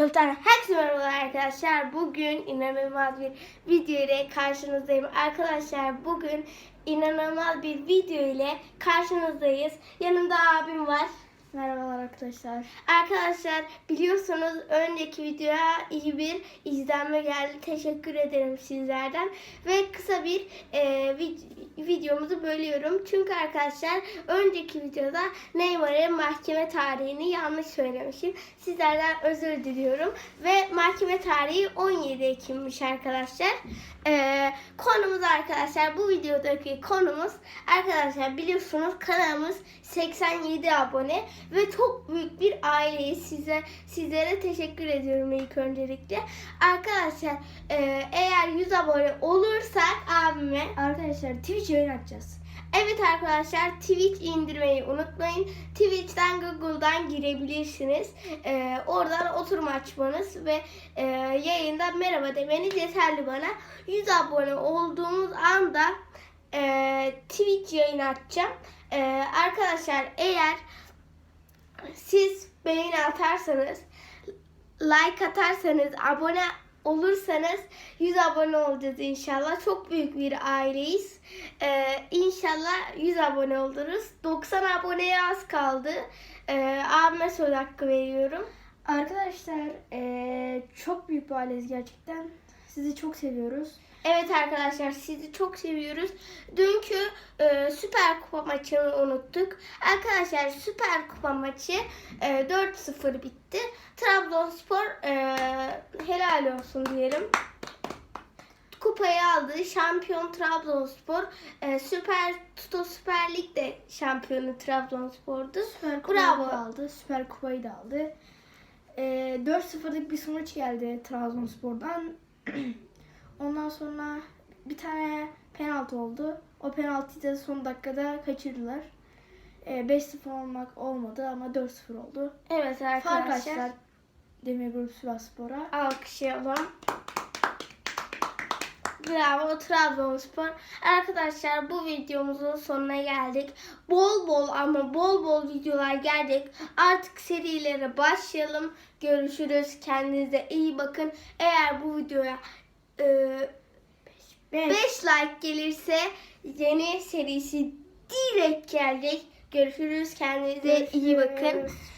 Doktor Herkese merhabalar arkadaşlar. Bugün inanılmaz bir video ile karşınızdayım. Arkadaşlar bugün inanılmaz bir video ile karşınızdayız. Yanımda abim var. Merhabalar arkadaşlar. Arkadaşlar biliyorsunuz önceki videoya iyi bir izlenme geldi. Teşekkür ederim sizlerden. Ve kısa bir e, vid- videomuzu bölüyorum. Çünkü arkadaşlar önceki videoda Neymar'ın mahkeme tarihini yanlış söylemişim. Sizlerden özür diliyorum. Ve mahkeme tarihi 17 Ekim'miş arkadaşlar. E, konumuz arkadaşlar bu videodaki konumuz arkadaşlar biliyorsunuz kanalımız 87 abone ve çok büyük bir aileyiz. Size sizlere teşekkür ediyorum ilk öncelikle. Arkadaşlar e, eğer 100 abone olursak abime Arkadaşlar Twitch yayın açacağız. Evet arkadaşlar Twitch indirmeyi unutmayın. Twitch'ten Google'dan girebilirsiniz. Ee, oradan oturum açmanız ve e, yayında merhaba demeniz yeterli bana. 100 abone olduğumuz anda e, Twitch yayın açacağım. E, arkadaşlar eğer siz beğeni atarsanız, like atarsanız, abone olursanız 100 abone olacağız inşallah. Çok büyük bir aileyiz. Ee, inşallah 100 abone oluruz. 90 aboneye az kaldı. Ee, abime söz hakkı veriyorum. Arkadaşlar eee, çok büyük bir aileyiz gerçekten. Sizi çok seviyoruz. Evet arkadaşlar sizi çok seviyoruz. Dünkü e, Süper Kupa maçını unuttuk. Arkadaşlar Süper Kupa maçı e, 4-0 bitti. Trabzonspor e, helal olsun diyelim. Kupayı aldı. Şampiyon Trabzonspor. E, Süper Tuto Süper Lig'de şampiyonu Trabzonspor'du. Süper Kupayı Bravo. da aldı. Süper Kupayı da aldı. Eee 4-0'lık bir sonuç geldi Trabzonspor'dan. Ondan sonra bir tane penaltı oldu. O penaltıyı da son dakikada kaçırdılar. Eee 5-0 olmak olmadı ama 4-0 oldu. Evet Fark arkadaşlar. açtılar Demirgrup Sivasspor'a. Alkışlayalım. Bravo Trabzonspor. Arkadaşlar bu videomuzun sonuna geldik. Bol bol ama bol bol videolar geldik. Artık serilere başlayalım. Görüşürüz. Kendinize iyi bakın. Eğer bu videoya 5 like gelirse yeni serisi direkt gelecek. Görüşürüz. Kendinize iyi bakın. Görüşürüz.